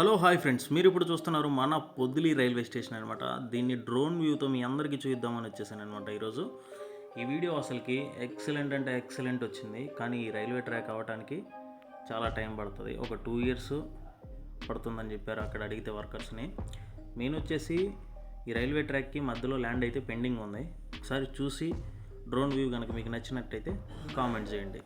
Hello hi friends. మీరు ఇప్పుడు చూస్తున్నారు మన పొద్దులి రైల్వే స్టేషన్ అనమాట దీన్ని డ్రోన్ వ్యూతో మీ అందరికీ చూద్దామని వచ్చేసాను అనమాట ఈరోజు. ఈ వీడియో అసలుకి ఎక్సలెంట్ అంటే ఎక్సలెంట్ వచ్చింది. కానీ ఈ రైల్వే ట్రాక్ అవ్వడానికి చాలా టైం పడుతుంది. ఒక టూ ఇయర్స్ పడుతుందని చెప్పారు అక్కడ అడిగితే వర్కర్స్ని. మెయిన్ వచ్చేసి ఈ రైల్వే ట్రాక్కి మధ్యలో ల్యాండ్ అయితే పెండింగ్ ఉంది. ఒకసారి చూసి డ్రోన్ వ్యూ కనుక మీకు నచ్చినట్టయితే కామెంట్ చేయండి.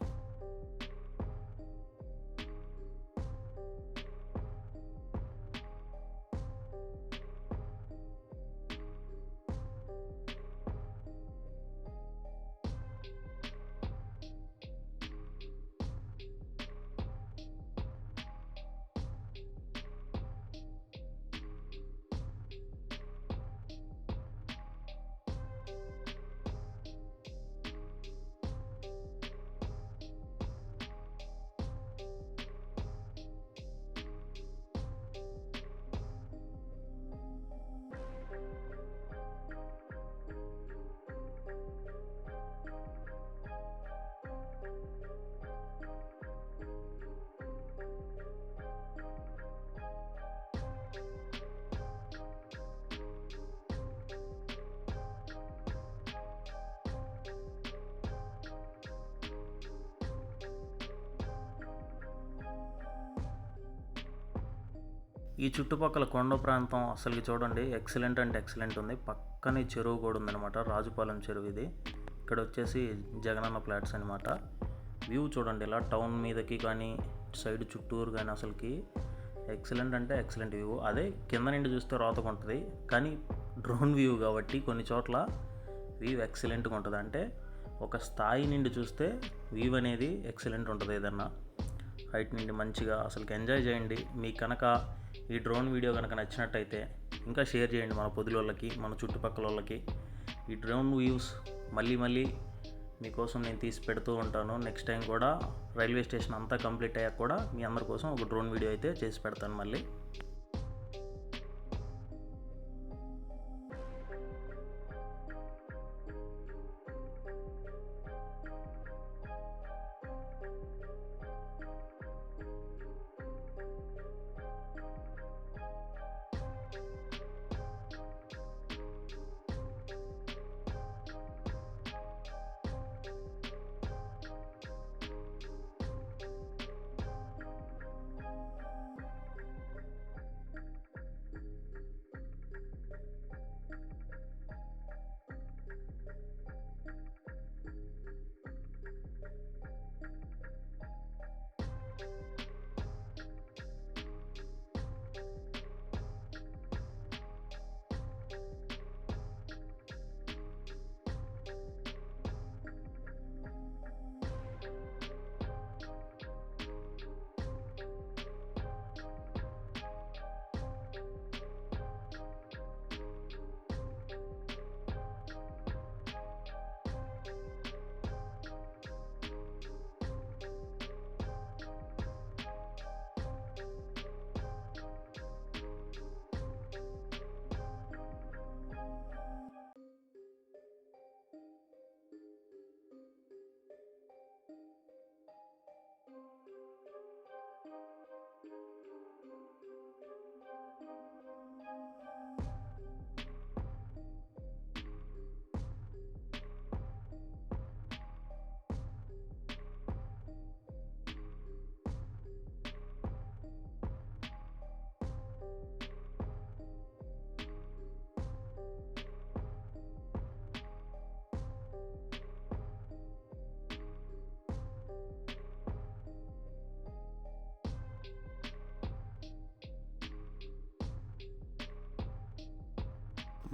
ఈ చుట్టుపక్కల కొండ ప్రాంతం అసలుకి చూడండి ఎక్సలెంట్ అంటే ఎక్సలెంట్ ఉంది. పక్కనే చెరువు కూడా ఉందన్నమాట. రాజుపాలెం చెరువు ఇది. ఇక్కడ వచ్చేసి జగనన్న ఫ్లాట్స్ అనమాట వ్యూ చూడండి ఇలా టౌన్ మీదకి కానీ సైడ్ చుట్టూరు కానీ అసలుకి ఎక్సలెంట్ అంటే ఎక్సలెంట్ వ్యూ. అదే కింద నుండి చూస్తే రోతగా ఉంటుంది కానీ డ్రోన్ వ్యూ కాబట్టి కొన్ని చోట్ల వ్యూ ఎక్సలెంట్గా ఉంటుంది. అంటే ఒక స్థాయి నుండి చూస్తే వ్యూ అనేది ఎక్సలెంట్ ఉంటుంది ఏదన్నా. హైట్ నుండి మంచిగా అసలు ఎంజాయ్ చేయండి. మీకు కనుక ఈ డ్రోన్ వీడియో కనుక నచ్చినట్టయితే ఇంకా షేర్ చేయండి మన పొదులోళ్ళకి మన చుట్టుపక్కల వాళ్ళకి ఈ డ్రోన్ వ్యూస్ మళ్ళీ మళ్ళీ మీకోసం నేను తీసి పెడుతూ ఉంటాను. నెక్స్ట్ టైం కూడా రైల్వే స్టేషన్ అంతా కంప్లీట్ అయ్యాక కూడా మీ అందరి కోసం ఒక డ్రోన్ వీడియో అయితే చేసి పెడతాను మళ్ళీ.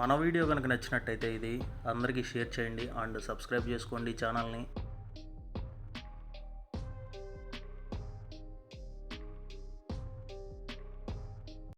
మన వీడియో కనుక నచ్చినట్టయితే ఇది అందరికీ షేర్ చేయండి అండ్ సబ్స్క్రైబ్ చేసుకోండి ఛానల్ని.